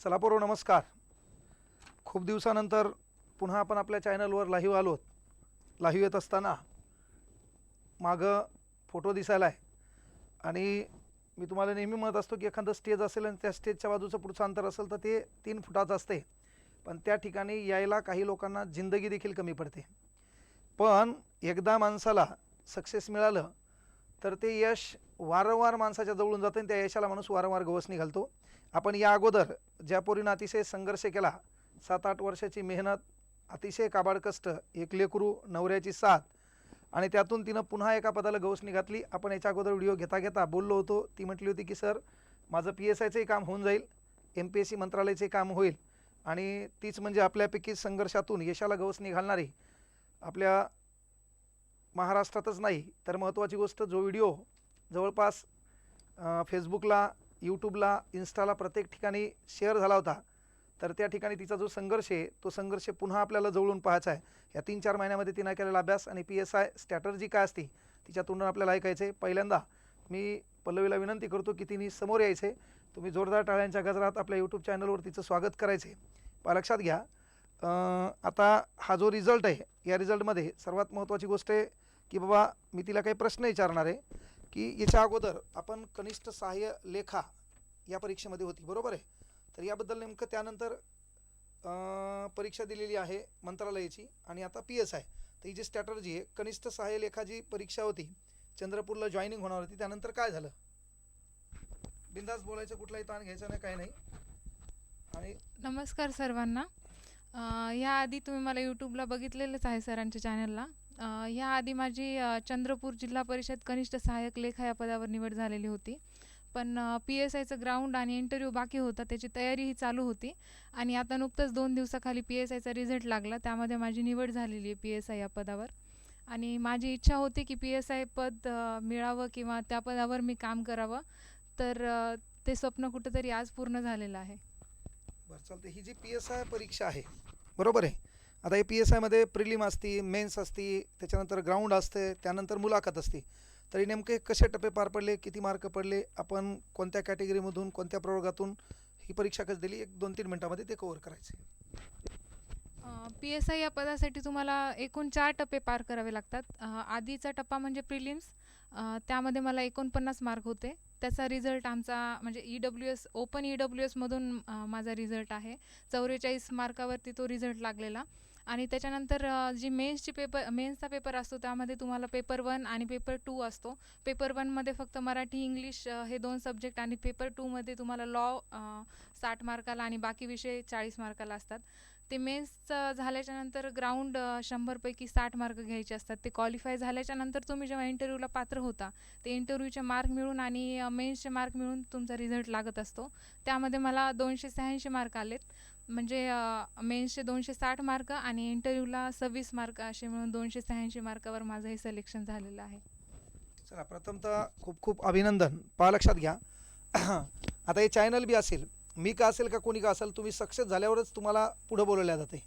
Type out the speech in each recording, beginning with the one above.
चला पोरो नमस्कार. खूप दिवसानंतर पुन्हा आपण आपल्या चॅनलवर लाईव्ह आहोत लाईव्ह येत असताना मागं फोटो दिसायला आहे आणि मी तुम्हाला नेहमी म्हणत असतो की एखादं स्टेज असेल आणि त्या स्टेजच्या बाजूचं पुढचं अंतर असेल तर ते तीन फुटाचं असते. पण त्या ठिकाणी यायला काही लोकांना जिंदगी देखील कमी पडते. पण एकदा माणसाला सक्सेस मिळालं तर ते यश वारंवार माणसाच्या जवळून जातं आणि त्या यशाला माणूस वारंवार गवसणी घालतो. आपण या अगोदर ज्या पोरीनं अतिशय संघर्ष केला सात आठ वर्षाची मेहनत अतिशय काबाड कष्ट एक लेकरू नवऱ्याची साथ आणि त्यातून तिनं पुन्हा एका पदाला गवसणी घातली. आपण याच्या अगोदर व्हिडिओ घेता घेता बोललो होतो. ती म्हटली होती की सर माझं पी एस आयचंही काम होऊन जाईल एम पी एस सी मंत्रालयाचे काम होईल आणि तीच म्हणजे आपल्यापैकी संघर्षातून यशाला गवसणी घालणारी आपल्या महाराष्ट्रातच नाही तर महत्त्वाची गोष्ट जो व्हिडिओ जवळपास फेसबुकला यूट्यूबला इन्स्टाला प्रत्येक ठिकाणी शेअर झाला होता. तर त्या ठिकाणी तिचा जो संघर्ष आहे तो संघर्ष पुन्हा आपल्याला जवळून पाहायचा आहे. या तीन चार महिन्यामध्ये तिनं केलेला अभ्यास आणि पी एस आय स्ट्रॅटर्जी काय असते तिच्यातून आपल्याला ऐकायचं आहे. पहिल्यांदा मी पल्लवीला विनंती करतो की तिने समोर यायचे तुम्ही जोरदार टाळ्यांच्या गजरात आपल्या यूट्यूब चॅनलवर तिचं स्वागत करायचे पहा लक्षात घ्या. आता हा जो रिझल्ट आहे या रिझल्टमध्ये सर्वात महत्त्वाची गोष्ट आहे की बाबा मी तिला काही प्रश्न विचारणार आहे. की याच्या अगोदर आपण कनिष्ठ सहाय्य लेखा या परीक्षेमध्ये होती बरोबर आहे? तर याबद्दल नेमकं त्यानंतर परीक्षा दिलेली आहे मंत्रालयाची आणि आता पी एस आय. तर ही जी स्ट्रॅटर्जी आहे कनिष्ठ सहाय्य लेखा जी परीक्षा होती चंद्रपूरला जॉईनिंग होणार होती त्यानंतर काय झालं? बिंदास बोलायचं कुठलाही ताण घ्यायचा नाही काही नाही. आणि नमस्कार सर्वांना. अ, याआधी तुम्ही मला यूट्यूबला बघितलेलंच आहे सरांच्या चॅनलला याआधी माझी चंद्रपूर जिल्हा परिषद कनिष्ठ सहाय्यक लेखा या पदावर निवड झालेली होती. पण पी एस आयचं ग्राउंड आणि इंटरव्ह्यू बाकी होता त्याची तयारी ही चालू होती. आणि आता नुकतंच दोन दिवसाखाली पी एस आयचा रिझल्ट लागला त्यामध्ये माझी निवड झालेली आहे पी एस आय या पदावर. आणि माझी इच्छा होती की पी एस आय पद मिळावं किंवा त्या पदावर मी काम करावं. तर ते स्वप्न कुठंतरी आज पूर्ण झालेलं आहे. बरं चालतं ही जी पी एस आय परीक्षा आहे बरोबर आहे? आता हे पी एस आयमध्ये प्रिलिम असती मेन्स असती त्याच्यानंतर ग्राउंड असते त्यानंतर मुलाखत असते. तरी नेमके कसे टप्पे पार पडले किती मार्क पडले आपण कोणत्या कॅटेगरीमधून कोणत्या प्रयोगातून ही परीक्षा कशी दिली एक दोन तीन मिनटामध्ये ते कव्हर करायचे. पी एस आय या पदासाठी तुम्हाला एकूण चार टप्पे पार करावे लागतात. आधीचा टप्पा म्हणजे प्रिलिम्स त्यामध्ये मला एकोणपन्नास मार्क होते. त्याचा रिझल्ट आमचा म्हणजे E W S open E W एसमधून माझा रिझल्ट आहे. चौवेचाळीस मार्कावरती तो रिझल्ट लागलेला. आणि त्याच्यानंतर जी मेन्सची पेपर मेन्सचा पेपर असतो त्यामध्ये तुम्हाला पेपर वन आणि पेपर टू असतो. पेपर वनमध्ये फक्त मराठी इंग्लिश हे दोन सब्जेक्ट आणि पेपर टूमध्ये तुम्हाला लॉ साठ मार्काला आणि बाकी विषय चाळीस मार्काला असतात. ते मेन्सचं झाल्याच्यानंतर ग्राउंड शंभरपैकी साठ मार्क घ्यायचे असतात. ते क्वालिफाय झाल्याच्यानंतर तुम्ही जेव्हा इंटरव्ह्यूला पात्र होता ते इंटरव्ह्यूचे मार्क मिळून आणि मेन्सचे मार्क मिळून तुमचा रिझल्ट लागत असतो. त्यामध्ये मला दोनशे शहाऐंशी मार्क आलेत. म्हणजे मेन्सचे दोनशे साठ मार्क आणि इंटरव्ह्यूला सव्वीस मार्क असे मिळून दोनशे शहाऐंशी मार्कावर माझं हे सिलेक्शन झालेलं आहे. चला प्रथमतः खूप खूप अभिनंदन. पहा लक्षात घ्या. आता हे चॅनल बी असेल. मी का असेल का कोणी का असेल तुम्ही सक्सेस झाल्यावरच तुम्हाला पुढं बोलवल्या जाते.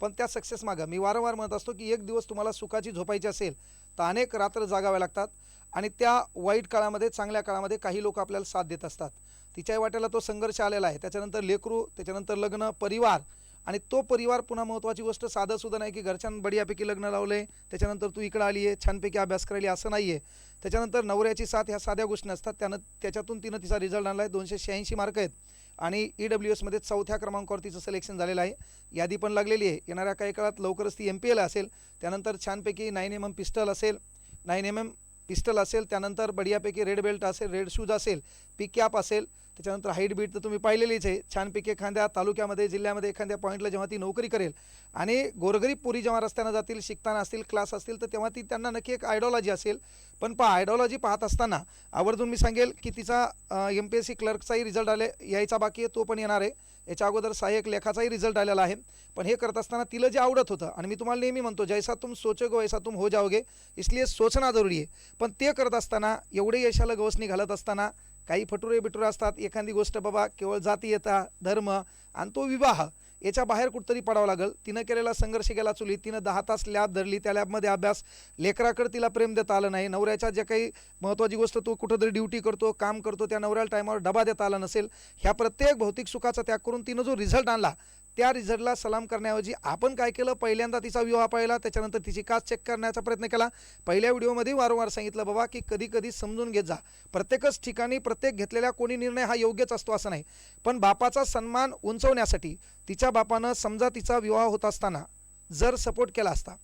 पण त्या सक्सेस मागं. मी वारंवार म्हणत असतो की एक दिवस तुम्हाला सुखाची झोपायची असेल तर अनेक रात्र जागाव्या लागतात आणि त्या वाईट काळामध्ये चांगल्या काळामध्ये काही लोक आपल्याला साथ देत असतात. तिच्या वाट्याला तो संघर्ष आलेला आहे. त्याच्यानंतर लेकरू त्याच्यानंतर लग्न परिवार आणि तो परिवार पुन्हा महत्त्वाची गोष्ट साधं सुद्धा नाही की घरच्यानं बढियापैकी लग्न लावलं त्याच्यानंतर तू इकडं आली आहे छानपैकी अभ्यास करायली असं नाही आहे त्याच्यानंतर नवऱ्याची साथ ह्या साध्या गोष्टी नसतात. त्यानं त्याच्यातून तिनं तिचा रिझल्ट आणला आहे. दोनशे शहाऐंशी मार्क आहेत. आणि ई डब्ल्यू एसमध्ये चौथ्या क्रमांकावर तिचं सिलेक्शन झालेलं आहे. यादी पण लागलेली आहे. येणाऱ्या काही काळात लवकरच ती एम पी एला असेल. त्यानंतर छानपैकी नाईन एम एम पिस्टल असेल. नाईन एम एम पिस्टल असेल त्यानंतर बढियापैकी रेड बेल्ट असेल रेड शूज असेल पिकॅप असेल त्याच्यानंतर हाईट बीट तर तुम्ही पाहिलेलीच आहे. छानपैकी एखाद्या तालुक्यामध्ये जिल्ह्यामध्ये एखाद्या पॉईंटला जेव्हा ती नोकरी करेल आणि गोरगरीब पुरी जेव्हा रस्त्यानं जातील शिकताना असतील क्लास असतील तर तेव्हा ती त्यांना नक्की एक आयडॉलॉजी असेल. पण पहा आयडॉलॉजी पाहत असताना आवर्जून मी सांगेल की तिचा एम पी एस सी क्लर्कचाही रिझल्ट आले यायचा बाकी आहे तो पण येणार आहे. याच्या अगोदर सहाय्यक लेखाचाही रिझल्ट आलेला आहे. पण हे करत असताना तिला जे आवडत होतं आणि मी तुम्हाला नेहमी म्हणतो जैसा तुम सोचोगे वैसा तुम हो जाओगे इसलिए सोचना जरुरी आहे. पण ते करत असताना एवढे यशाला गवसणी घालत असताना काही फटुरे बिटुरे असतात. एखादी गोष्ट बाबा केवळ जातीयता धर्म आणि तो विवाह. याच्या बाहेर कुठतरी पडावं लागेल. तिनं केलेला संघर्ष गेला चुली. तिनं दहा तास लॅब धरली. त्या लॅबमध्ये अभ्यास. लेकराकडे तिला प्रेम देता आलं नाही. नवऱ्याच्या ज्या काही महत्त्वाची गोष्ट तो कुठंतरी ड्युटी करतो काम करतो त्या नवऱ्याला टायमावर डबा देता आला नसेल. ह्या प्रत्येक भौतिक सुखाचा त्याग करून तिनं जो रिझल्ट आणला त्या रिझल्टला सलाम करण्याऐवजी आपण काय केलं? पहिल्यांदा तिचा विवाह पाहिला त्याच्यानंतर तिची कास चेक करण्याचा प्रयत्न केला. पहिल्या व्हिडिओमध्ये वारंवार सांगितलं बाबा की कधी कधी समजून घेत जा. प्रत्येकच ठिकाणी प्रत्येक घेतलेल्या कोणी निर्णय हा योग्यच असतो असं नाही. पण बापाचा सन्मान उंचवण्यासाठी तिच्या बापानं समजा तिचा विवाह होत असताना जर सपोर्ट केला असता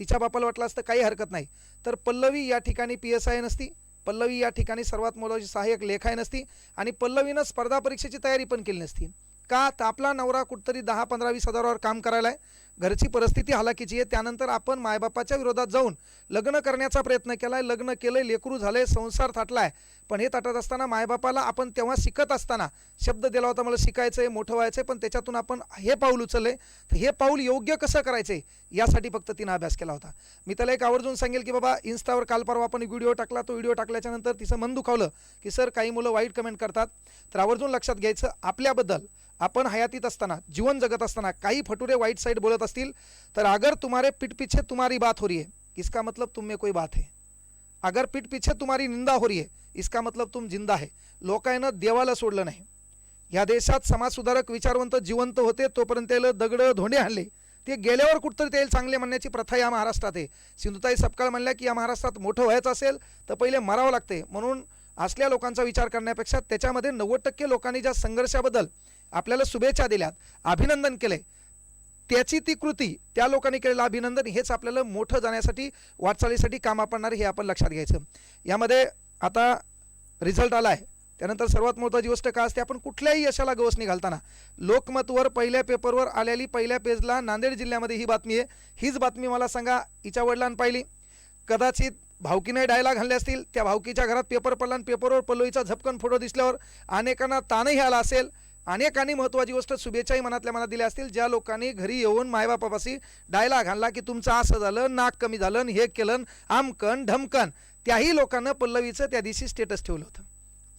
तिच्या बापाला वाटलं असतं काही हरकत नाही. तर पल्लवी या ठिकाणी पी एस आय नसती. पल्लवी या ठिकाणी सर्वात मोलाची सहाय्यक लेखाय नसती आणि पल्लवीनं स्पर्धा परीक्षेची तयारी पण केली नसती. का तर आपला नवरा कुठतरी दहा पंधरा वीस हजारावर काम करायला आहे घरची परिस्थिती हालाकीची आहे. त्यानंतर आपण मायबापाच्या विरोधात जाऊन लग्न करण्याचा प्रयत्न केला आहे लग्न केलं आहे लेकरू आहे संसार थाटला आहे पण हे थाटत असताना मायबापाला आपण तेव्हा शिकत असताना शब्द दिला होता मला शिकायचं आहे मोठं व्हायचं आहे पण त्याच्यातून आपण हे पाऊल उचललं आहे तर हे पाऊल योग्य कसं करायचं यासाठी फक्त तिनं अभ्यास केला होता. मी त्याला एक आवर्जून सांगेल की बाबा इन्स्टावर काल परवा आपण व्हिडिओ टाकला. तो व्हिडिओ टाकल्याच्यानंतर तिचं मन दुखावलं की सर काही मुलं वाईट कमेंट करतात. तर आवर्जून लक्षात घ्यायचं आपल्याबद्दल आपण हयातीत असताना जीवन जगत असताना काही फटुरे वाईट साईड बोलत असतील तर अगर तुम्हारे पीठ पीछे तुम्हारी बात हो रही है इसका मतलब तुम में कोई बात है. अगर पीठ पीछे तुम्हारी निंदा हो रही है इसका मतलब तुम जिंदा है. लोकांना देवाला सोडलं नाही. या देशात समाजसुधारक विचारवंत जिवंत होते तोपर्यंत त्याला दगडं धोंडे आणले. ते गेल्यावर कुठतरी त्याला चांगले म्हणण्याची प्रथा या महाराष्ट्रात आहे. सिंधुताई सपकाळ म्हणल्या की या महाराष्ट्रात मोठं व्हायचं असेल तर पहिले मरावं लागते. म्हणून असल्या लोकांचा विचार करण्यापेक्षा त्याच्यामध्ये नव्वद टक्के लोकांनी ज्या संघर्षाबद्दल आपल्याला शुभेच्छा दिल्यात अभिनंदन केले त्याची ती कृती त्या लोकांनी केलेलं अभिनंदन हेच आपल्याला मोठं जाण्यासाठी वाटचालीसाठी काम पडणार हे आपण लक्षात घ्यायचं. यामध्ये आता रिझल्ट आला आहे त्यानंतर सर्वात महत्त्वाची गोष्ट काय असते आपण कुठल्याही यशाला गवसणी घालताना लोकमतवर पहिल्या पेपरवर आलेली पहिल्या पेजला नांदेड जिल्ह्यामध्ये ही बातमी आहे. हीच बातमी मला सांगा हिच्या वडिलांनी पाहिली. कदाचित भावकीने डायलॉग घालले असतील. त्या भावकीच्या घरात पेपर पडला आणि पेपरवर पल्लोईचा झपकन फोटो दिसल्यावर अनेकांना ताणही आला असेल. अनेकांनी महत्त्वाची गोष्ट शुभेच्छाही मनातल्या मनात दिल्या असतील. ज्या लोकांनी घरी येऊन मायबापापाशी डायलॉग घालला की तुमचं असं झालं नाक कमी झालं आणि हे केलं आमकन ढमकन त्याही लोकांना पल्लवीचं त्या दिवशी स्टेटस ठेवलं होतं.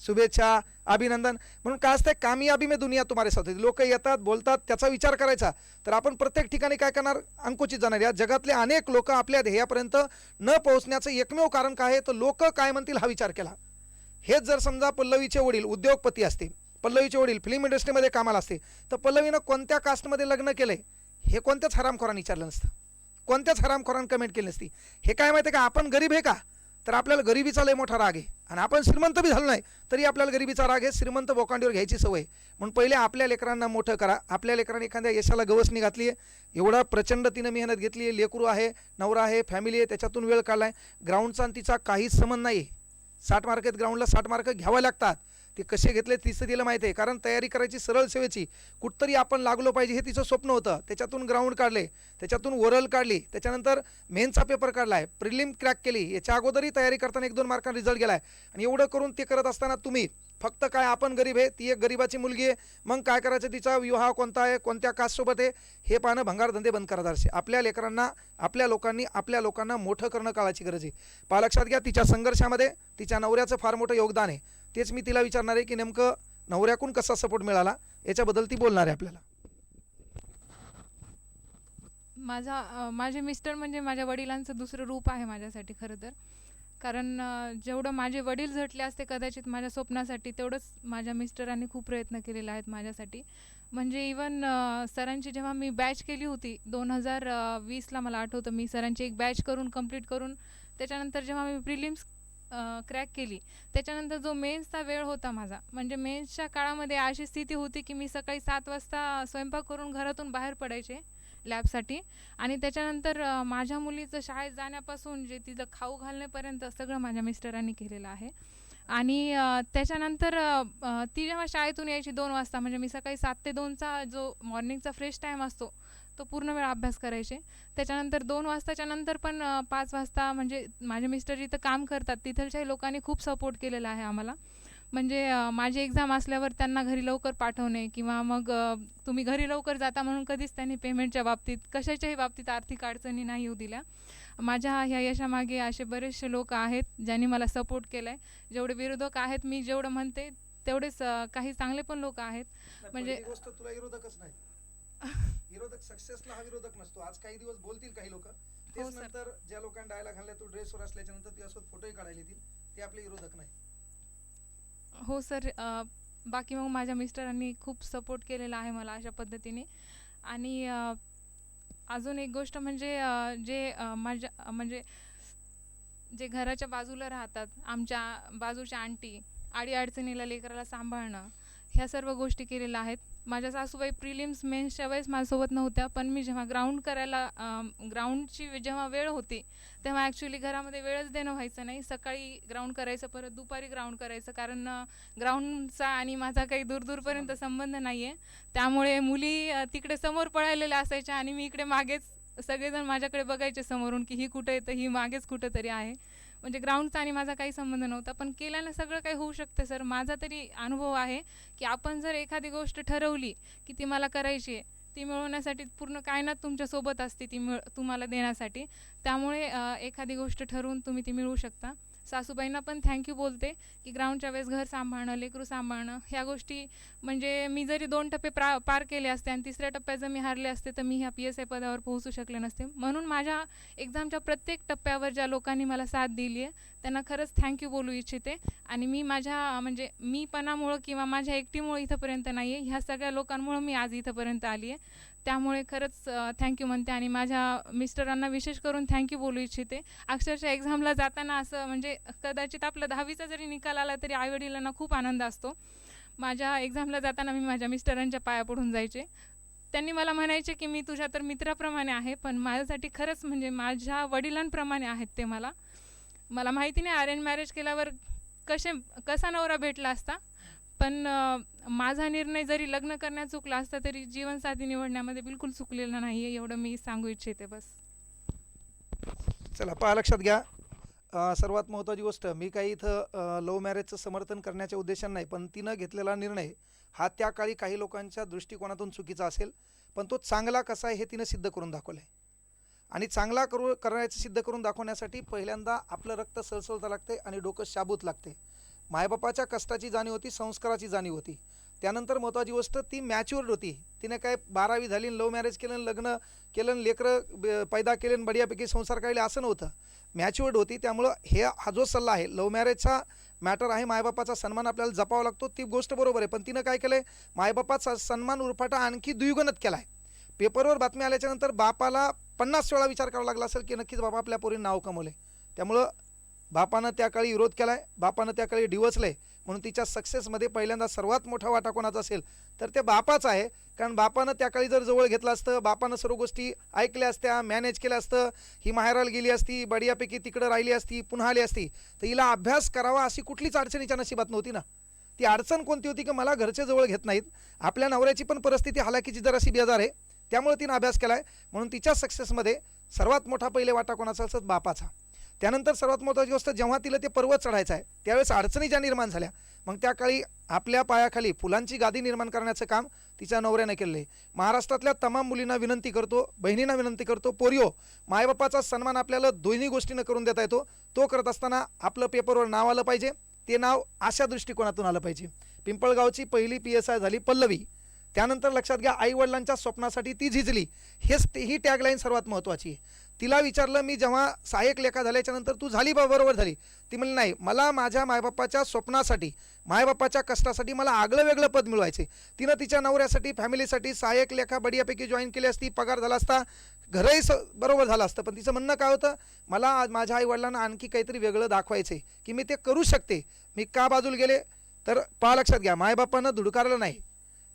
शुभेच्छा अभिनंदन. म्हणून काय असते कामयाबी मे दुनिया तुम्हारे साथ लोक येतात बोलतात त्याचा विचार करायचा. तर आपण प्रत्येक ठिकाणी काय करणार? अंकुचित जाणार. या जगातले अनेक लोक आपल्या ध्येयापर्यंत न पोहोचण्याचं एकमेव कारण काय आहे? तर लोक काय म्हणतील? हा विचार केला. हेच जर समजा पल्लवीचे वडील उद्योगपती असते पल्लवीचे वडील फिल्म इंडस्ट्रीमध्ये कामाला असते तर पल्लवीनं कोणत्या कास्टमध्ये लग्न केलंय? हे कोणत्याच हरामखोरांनी विचारलं नसतं. कोणत्याच हरामखोरांनी कमेंट केली नसती. हे काय माहिती आहे का? आपण गरीब आहे का? तर आपल्याला गरिबीचा लय मोठा राग आहे. आणि आपण श्रीमंत बी झालो नाही तरी आपल्याला गरिबीचा राग आहे श्रीमंत बोकांडीवर घ्यायची सवय म्हणून पहिले आपल्या लेकरांना मोठं करा. आपल्या लेकरांनी एखाद्या यशाला गवसणी घातली आहे. एवढा प्रचंड तिनं मेहनत घेतली आहे. लेकरू आहे नवरा आहे फॅमिली आहे त्याच्यातून वेळ काढला आहे ग्राउंडचा आणि तिचा काहीच संबंध नाही आहे साठ मार्क आहेत ग्राउंडला साठ मार्क घ्यावे लागतात. ते कसे घेतले तिचं तिला माहिती आहे. कारण तयारी करायची सरळ सेवेची. कुठतरी आपण लागलो पाहिजे हे तिचं स्वप्न होतं. त्याच्यातून ग्राउंड काढले. त्याच्यातून ओरल काढली. त्याच्यानंतर मेनचा पेपर काढला आहे प्रिलिम क्रॅक केली. याच्या अगोदरही तयारी करताना एक दोन मार्कांना रिझल्ट गेला आहे आणि एवढं करून ते करत असताना तुम्ही फक्त काय आपण गरीब आहे ती एक गरीबाची मुलगी आहे. मग काय करायचं? तिचा विवाह कोणता आहे? कोणत्या कास्टसोबत आहे? हे पाहणं भंगारधंदे बंद करा आपल्या लेकरांना आपल्या लोकांनी आपल्या लोकांना मोठं करणं काळाची गरज आहे. पहा लक्षात घ्या तिच्या संघर्षामध्ये तिच्या नवऱ्याचं फार मोठं योगदान आहे. तेच मी तिला विचारणार आहे की नेमकं नवऱ्याकून कसा सपोर्ट मिळाला? याच्याबद्दल ती बोलणार आहे आपल्याला. माझा माझे मिस्टर म्हणजे माझ्या वडिलांचं दुसरं रूप आहे माझ्यासाठी खरं तर. कारण जेवढं माझे वडील झटले असते कदाचित माझ्या स्वप्नासाठी तेवढंच माझ्या मिस्टरांनी खूप प्रयत्न केलेला आहेत माझ्यासाठी. म्हणजे इवन सरांची जेव्हा मी बॅच केली होती दोन हजार वीसला मला आठवतं मी सरांची एक बॅच करून कंप्लीट करून त्याच्यानंतर जेव्हा मी प्रिलिम्स क्रॅक केली. त्याच्यानंतर जो मेन्सचा वेळ होता माझा म्हणजे मेन्सच्या काळामध्ये अशी स्थिती होती की मी सकाळी सात वाजता स्वयंपाक करून घरातून बाहेर पडायचे लॅबसाठी आणि त्याच्यानंतर माझ्या मुलीचं शाळेत जाण्यापासून जे तिथं खाऊ घालण्यापर्यंत सगळं माझ्या मिस्टरांनी केलेलं आहे. आणि त्याच्यानंतर ती जेव्हा शाळेतून यायची दोन वाजता म्हणजे मी सकाळी सात ते दोनचा जो मॉर्निंगचा फ्रेश टाईम असतो तो पूर्ण वेळ अभ्यास करायचे. त्याच्यानंतर दोन वाजताच्या नंतर पण पाच वाजता म्हणजे माझे मिस्टर जिथं काम करतात तिथलच्याही लोकांनी खूप सपोर्ट केलेला आहे आम्हाला. म्हणजे माझी एक्झाम असल्यावर त्यांना घरी लवकर पाठवणे किंवा मग तुम्ही घरी लवकर जाता म्हणून कधीच त्यांनी पेमेंटच्या बाबतीत कशाच्याही बाबतीत आर्थिक अडचणी नाही येऊ दिल्या. माझ्या ह्या यशामागे असे बरेचसे लोक आहेत ज्यांनी मला सपोर्ट केला आहे जेवढे विरोधक आहेत मी जेवढं म्हणते तेवढेच काही चांगले पण लोक आहेत. म्हणजे- गोष्ट तुला विरोधकच नाही. विरोधक सक्सेसला हा विरोधक नसतो. आज काही दिवस बोलतील काही लोक. हो, तेच सर. नंतर ज्या लोकांनी डायलॉग घालला तो ड्रेसवर असल्याच्या नंतर त्यासोबत फोटोही काढायला येतील. ते आपले विरोधक नाही. हो सर अ, बाकी मग माझ्या मिस्टरांनी खूप सपोर्ट केलेला आहे मला अशा पद्धतीने. आणि अ, अजून एक गोष्ट म्हणजे अ, जे अ, माझ्या अ, म्हणजे जे घराच्या बाजूला राहतात आमच्या बाजूच्या आंटी अडीअडचणीला लेकराला सांभाळणं ह्या सर्व गोष्टी केलेल्या आहेत. माझ्या सासूबाई प्रिलिम्स मेन्सच्या वेळेस माझ्यासोबत नव्हत्या पण मी जेव्हा ग्राउंड करायला ग्राउंडची जेव्हा वेळ होती तेव्हा ॲक्च्युली घरामध्ये वेळच देणं व्हायचं नाही. सकाळी ग्राउंड करायचं परत दुपारी ग्राउंड करायचं कारण ग्राउंडचा आणि माझा काही दूरदूरपर्यंत संबंध नाही आहे त्यामुळे मुली तिकडे समोर पळालेल्या असायच्या आणि मी इकडे मागेच सगळेजण माझ्याकडे बघायचे समोरून की ही कुठं येतं ही मागेच कुठं तरी आहे. म्हणजे ग्राउंडचा आणि माझा काही संबंध नव्हता. पण केल्यानं सगळं काही होऊ शकतं सर. माझा तरी अनुभव आहे की आपण जर एखादी गोष्ट ठरवली की ती मला करायची आहे ती मिळवण्यासाठी पूर्ण कायनात तुमच्यासोबत असते ती मिळ तुम्हाला देण्यासाठी. त्यामुळे एखादी गोष्ट ठरवून तुम्ही ती मिळवू शकता. सासूबाईंना पण थँक्यू बोलते की ग्राउंडच्या वेळेस घर सांभाळणं लेकरू सांभाळणं ह्या गोष्टी म्हणजे मी जरी दोन टप्पे प्रा पार केले असते आणि तिसऱ्या टप्प्यात जर मी हारले असते तर मी ह्या पी एस आय पदावर पोहोचू शकले नसते. म्हणून माझ्या एक्झामच्या प्रत्येक टप्प्यावर ज्या लोकांनी मला साथ दिली आहे त्यांना खरंच थँक्यू बोलू इच्छिते. आणि मी माझ्या म्हणजे मीपणामुळं किंवा माझ्या एकटीमुळं इथंपर्यंत नाही आहे ह्या सगळ्या लोकांमुळं मी आज इथंपर्यंत आली आहे त्यामुळे खरंच थँक्यू म्हणते. आणि माझ्या मिस्टरांना विशेष करून थँक्यू बोलू इच्छिते. अक्षरशः एक्झामला जाताना असं म्हणजे कदाचित आपलं दहावीचा जरी निकाल आला तरी आईवडिलांना खूप आनंद असतो. माझ्या एक्झामला जाताना मी माझ्या मिस्टरांच्या पाया पडून जायचे. त्यांनी मला म्हणायचे की मी तुझ्या तर मित्राप्रमाणे आहे पण माझ्यासाठी खरंच म्हणजे माझ्या वडिलांप्रमाणे आहेत ते मला. मला माहिती नाही अरेंज मॅरेज केल्यावर कसे कसा नवरा भेटला असता? पण माझा निर्णय जरी लग्न करण्यात चुकला असता तरी जीवनसाथी निवडण्यामध्ये बिलकुल चुकलेला नाही आहे एवढं मी सांगू इच्छिते बस. चला पहा लक्षात घ्या. सर्वात महत्त्वाची गोष्ट मी काही इथं लव्ह मॅरेजचं समर्थन करण्याच्या उद्देशाने नाही पण तिनं घेतलेला निर्णय हा त्या काळी काही लोकांच्या दृष्टिकोनातून चुकीचा असेल पण तो चांगला कसा आहे हे तिनं सिद्ध करून दाखवलं आहे आणि चांगला करू करण्याचं सिद्ध करून दाखवण्यासाठी पहिल्यांदा आपलं रक्त सळसळतं लागते आणि डोकं शाबूत लागते मायबापाच्या कष्टाची जाणीव होती संस्काराची जाणीव होती. त्यानंतर महत्त्वाची गोष्ट ती मॅच्युअर्ड होती. तिने काय बारावी झाली लव्ह मॅरेज केलं लग्न केलं आणि लेकरं ब- पैदा केले बढियापैकी संसार काढले असं नव्हतं. मॅच्युअर्ड होती त्यामुळं हे हा जो सल्ला आहे लव्ह मॅरेजचा मॅटर आहे मायबापाचा सन्मान आपल्याला जपावा लागतो ती गोष्ट बरोबर आहे. पण तिनं काय केलं आहे मायबापाचा सन्मान उरफाटा आणखी द्विगुणत केला आहे पेपरवर बातमी आल्याच्यानंतर बापाला पन्नास वेळा विचार करावा लागला असेल की नक्कीच बाबा आपल्या पोरीने नाव कमवले त्यामुळं बापानं त्या काळी विरोध केला आहे बापानं त्या काळी डिवचलं आहे म्हणून तिच्या सक्सेसमध्ये पहिल्यांदा सर्वात मोठा वाटा कोणाचा असेल तर ते बापाचं आहे. कारण बापानं त्या काळी जर जवळ घेतलं असतं बापानं सर्व गोष्टी ऐकल्या असत्या मॅनेज केल्या असतं ही माहेराला गेली असती बडियापैकी तिकडं राहिली असती पुन्हा आली असती तर हिला अभ्यास करावा अशी कुठलीच अडचणीच्या नशिबात नव्हती ना. ती अडचण कोणती होती की मला घरचे जवळ घेत नाहीत आपल्या नवऱ्याची पण परिस्थिती हालाकीची जराशी बेजार आहे त्यामुळे तिनं अभ्यास केला आहे म्हणून तिच्या सक्सेसमध्ये सर्वात मोठा पहिले वाटा कोणाचा असत बापाचा. त्यानंतर सर्वात महत्त्वाची गोष्ट जेव्हा तिला ते पर्वत चढायचं आहे त्यावेळेस अडचणी ज्या निर्माण झाल्या मग त्या काळी आपल्या पायाखाली फुलांची गादी निर्माण करण्याचं काम तिच्या नवऱ्यानं केलं आहे. महाराष्ट्रातल्या तमाम मुलींना विनंती करतो बहिणींना विनंती करतो पोरिओ मायबापाचा सन्मान आपल्याला दोन्ही गोष्टीनं करून देता येतो. तो करत असताना आपलं पेपरवर नाव आलं पाहिजे. ते नाव अशा दृष्टिकोनातून आलं पाहिजे. पिंपळगावची पहिली पी एस आय झाली पल्लवी. त्यानंतर लक्षात घ्या आईवडिलांच्या स्वप्नासाठी ती झिजली. हेच ते- ही टॅगलाईन सर्वात महत्त्वाची आहे. तिला विचारलं मी जेव्हा सहाय्यक लेखा झाल्याच्यानंतर तू झाली बा बरोबर झाली. ती म्हणली नाही मला माझ्या मायबापाच्या स्वप्नासाठी मायबापाच्या कष्टासाठी मला आगळं वेगळं पद मिळवायचे. तिनं तिच्या नवऱ्यासाठी फॅमिलीसाठी सहाय्यक लेखा बडियापैकी जॉईन केली असती पगार झाला असता घरही स बरोबर झालं असतं. पण तिचं म्हणणं काय होतं? मला आज माझ्या आईवडिलांना आणखी काहीतरी वेगळं दाखवायचं की मी ते करू शकते. मी का बाजूला गेले? तर पहा लक्षात घ्या मायबापानं धुडकारलं नाही.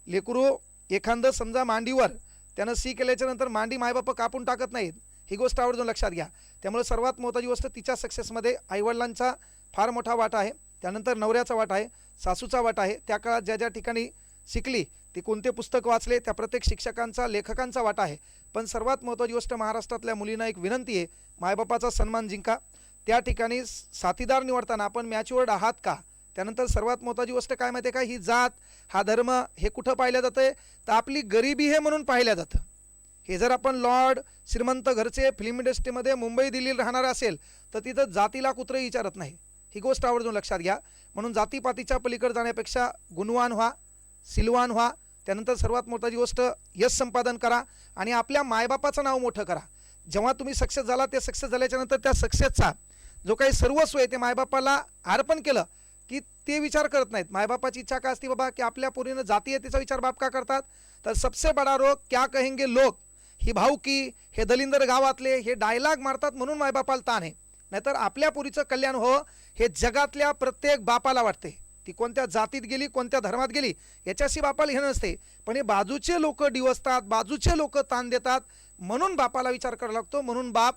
लेकरू एखादं समजा मांडीवर त्यानं सी केल्याच्यानंतर मांडी मायबाप्पा कापून टाकत नाहीत. ही गोष्ट आवर्जून लक्षात घ्या. त्यामुळे सर्वात महत्त्वाची गोष्ट तिच्या सक्सेसमध्ये आईवडिलांचा फार मोठा वाटा आहे. त्यानंतर नवऱ्याचा वाटा आहे सासूचा वाटा आहे. त्या काळात ज्या ज्या ठिकाणी शिकली ती कोणते पुस्तक वाचले त्या प्रत्येक शिक्षकांचा लेखकांचा वाटा आहे. पण सर्वात महत्त्वाची गोष्ट महाराष्ट्रातल्या मुलींना एक विनंती आहे मायबापाचा सन्मान जिंका. त्या ठिकाणी साथीदार निवडताना आपण मॅच्युअर्ड आहात का? त्यानंतर सर्वात महत्त्वाची गोष्ट काय माहिती आहे का? ही जात हा धर्म हे कुठं पाहिलं जातं आहे तर आपली गरिबी हे म्हणून पाहिलं जातं. हे जर आपण लॉर्ड श्रीमंत घरचे फिल्म इंडस्ट्रीमध्ये मुंबई दिल्ली राहणार असेल तर तिथं जातीला कुत्रं विचारत नाही. ही गोष्ट आवर्जून लक्षात घ्या. म्हणून जातीपातीच्या पलीकडे जाण्यापेक्षा गुणवान व्हा सिलवान व्हा. त्यानंतर सर्वात मोठाची गोष्ट यश संपादन करा आणि आपल्या मायबापाचं नाव मोठं करा. जेव्हा तुम्ही सक्सेस झाला ते सक्सेस झाल्याच्यानंतर त्या सक्सेसचा जो काही सर्वस्व आहे ते मायबापाला अर्पण केलं की ते विचार करत नाहीत. मायबापाची इच्छा का असते बाबा की आपल्या पोरीनं जातीयतेचा विचार बाप का करतात? तर सबसे बडा रोग क्या कहेंगे लोक? ही भाऊकी हे दलिंदर गावातले हे डायलॉग मारतात म्हणून मायबापाला ताण आहे. नाहीतर आपल्या पुरीचं कल्याण हो हे जगातल्या प्रत्येक बापाला वाटते. ती कोणत्या जातीत गेली कोणत्या धर्मात गेली याच्याशी बापाला हे नसते. पण हे बाजूचे लोक डिवसतात बाजूचे लोक ताण देतात म्हणून बापाला विचार करावा लागतो. म्हणून बाप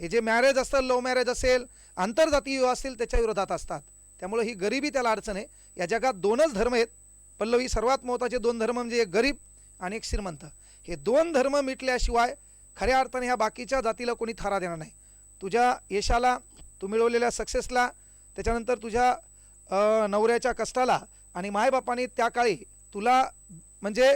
हे जे मॅरेज असतं लव्ह मॅरेज असेल आंतरजातीय विवाह असतील त्याच्या विरोधात असतात. त्यामुळे ही गरिबी त्याला अडचण आहे. या जगात दोनच धर्म आहेत. पल्लवी सर्वात महत्त्वाचे दोन धर्म म्हणजे एक गरीब आणि एक श्रीमंत. हे दोन धर्म मिटल्याशिवाय खऱ्या अर्थाने ह्या बाकीच्या जातीला कोणी थारा देणार नाही. तुझ्या यशाला तू मिळवलेल्या सक्सेसला त्याच्यानंतर तुझ्या नवऱ्याच्या कष्टाला आणि मायबापाने त्या काळी तुला म्हणजे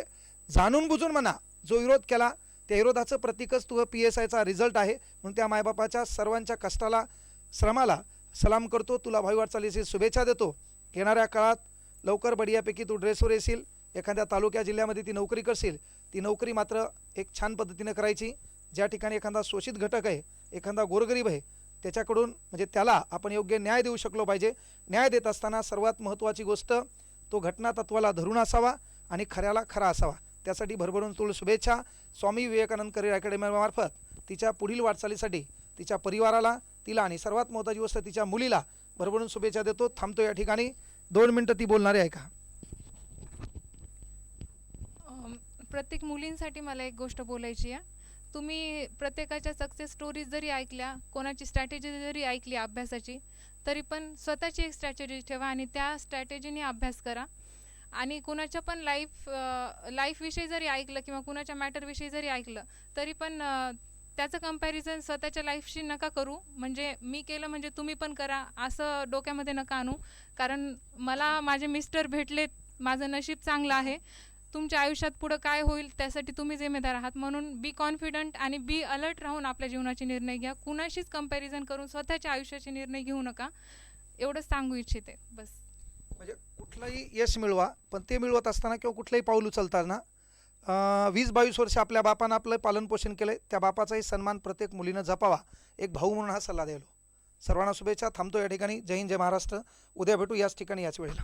जाणून बुजून म्हणा जो विरोध केला त्या विरोधाचं प्रतीकच तुझं पी एस आयचा रिझल्ट आहे. म्हणून त्या मायबापाच्या सर्वांच्या कष्टाला श्रमाला सलाम करतो. तुला भावी वाटचालीची शुभेच्छा देतो. येणाऱ्या काळात लवकर बढियापैकी तू ड्रेसवर येशील. एखाद्या तालुक्या जिल्ह्यामध्ये ती नोकरी करशील. ती नोकरी मात्र एक छान पद्धतीनं करायची. ज्या ठिकाणी एखादा शोषित घटक आहे एखादा गोरगरीब आहे त्याच्याकडून म्हणजे त्याला आपण योग्य न्याय देऊ शकलो पाहिजे. न्याय देत असताना सर्वात महत्त्वाची गोष्ट तो घटना तत्वाला धरून असावा आणि खऱ्याला खरा असावा. त्यासाठी भरभरून तुळ शुभेच्छा. स्वामी विवेकानंद करिअर अकॅडमीमार्फत तिच्या पुढील वाटचालीसाठी तिच्या परिवाराला तिला आणि सर्वात महत्त्वाची गोष्ट तिच्या मुलीला भरभरून शुभेच्छा देतो. थांबतो या ठिकाणी. दोन मिनटं ती बोलणारी आहे का अम, प्रत्येक मुलींसाठी मला एक गोष्ट बोलायची आहे. तुम्ही प्रत्येकाच्या सक्सेस स्टोरीज जरी ऐकल्या कोणाची स्ट्रॅटेजी जरी ऐकली अभ्यासाची तरी पण स्वतःची एक स्ट्रॅटेजी ठेवा आणि त्या स्ट्रॅटेजीने अभ्यास करा. आणि कुणाच्या पण लाईफ लाईफविषयी जरी ऐकलं किंवा कुणाच्या मॅटरविषयी जरी ऐकलं तरी पण त्याचं कंपॅरिझन स्वतःच्या लाईफशी नका करू. म्हणजे मी केलं म्हणजे तुम्ही पण करा असं डोक्यामध्ये नका आणू. कारण मला माझे मिस्टर भेटलेत माझं नशीब चांगलं आहे. तुमच्या आयुष्यात पुढं काय होईल त्यासाठी तुम्ही जिम्मेदार आहात. म्हणून बी कॉन्फिडंट आणि बी अलर्ट राहून आपल्या जीवनाचे निर्णय घ्या. कुणाशीच कंपॅरिझन करून स्वतःच्या आयुष्याचे निर्णय घेऊ नका. एवढंच सांगू इच्छिते. बस. म्हणजे कुठलंही यश मिळवा पण ते मिळवत असताना किंवा कुठलंही पाऊल उचलताना वीस बावीस वर्ष आपल्या बापानं आपलं पालनपोषण केलं त्या बापाचाही सन्मान प्रत्येक मुलीनं जपावा. एक भाऊ म्हणून हा सल्ला द्यायलो. सर्वांना शुभेच्छा. थांबतो या ठिकाणी. जय हिंद जय महाराष्ट्र. उद्या भेटू याच ठिकाणी याच वेळेला.